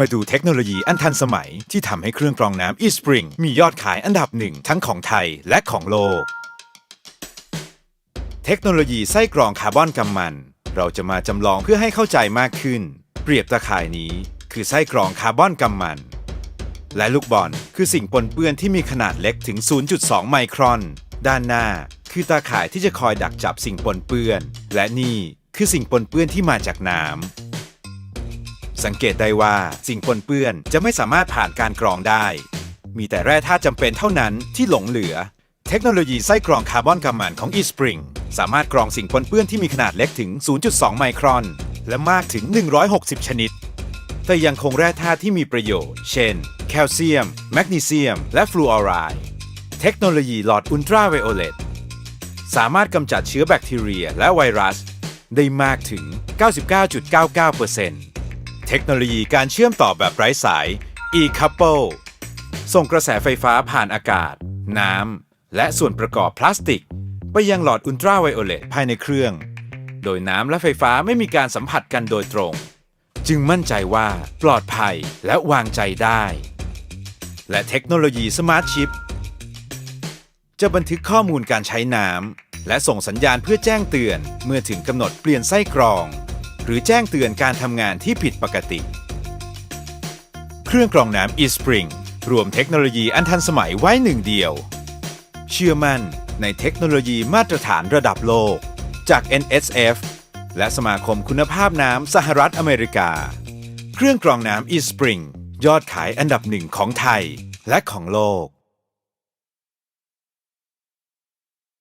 มาดูเทคโนโลยีอันทันสมัยที่ทำให้เครื่องกรองน้ำ eSpring มียอดขายอันดับหนึ่งทั้งของไทยและของโลก เทคโนโลยีไส้กรองคาร์บอนกำมัน เราจะมาจำลองเพื่อให้เข้าใจมากขึ้น เปรียบตะข่ายนี้ คือไส้กรองคาร์บอนกำมัน และลูกบอลคือสิ่งปนเปื้อนที่มีขนาดเล็กถึง 0.2 ไมครอน ด้านหน้า คือตาข่ายที่จะคอยดักจับสิ่งปนเปื้อน และนี่คือสิ่งปนเปื้อนที่มาจากน้ำ สังเกตได้ว่าสิ่งปนเปื้อนจะไม่สามารถผ่านการกรองได้ มีแต่แร่ธาตุจำเป็นเท่านั้นที่หลงเหลือ เทคโนโลยีไส้กรองคาร์บอนกำมันของ eSpring สามารถกรองสิ่งปนเปื้อนที่มีขนาดเล็กถึง 0.2 ไมครอน และมากถึง 160 ชนิด แต่ยังคงแร่ธาตุที่มีประโยชน์ เช่น แคลเซียม แมกนีเซียม และฟลูออไรด์ เทคโนโลยีหลอดอุลตราไวโอเลตสามารถกำจัดเชื้อแบคทีเรียและไวรัส ได้มากถึง 99.99% เทคโนโลยีการเชื่อมต่อแบบไร้สาย e-couple ส่งกระแสไฟฟ้าผ่านอากาศ น้ำ และส่วนประกอบพลาสติก ไปยังหลอดอุลตราไวโอเลตภายในเครื่อง โดยน้ำและไฟฟ้าไม่มีการสัมผัสกันโดยตรง จึงมั่นใจว่าปลอดภัยและวางใจได้ และเทคโนโลยีสมาร์ทชิปจะบันทึกข้อมูลการใช้น้ำและส่งสัญญาณเพื่อแจ้งเตือนเมื่อถึงกำหนดเปลี่ยนไส้กรอง หรือแจ้งเตือนการทำงานที่ผิดปกติ เครื่องกรองน้ำ eSpring รวมเทคโนโลยีอันทันสมัยไว้หนึ่งเดียว เชื่อมั่นในเทคโนโลยีมาตรฐานระดับโลก จาก NSF และสมาคมคุณภาพน้ำสหรัฐอเมริกา เครื่องกรองน้ำ eSpring ยอดขายอันดับหนึ่งของไทยและของโลก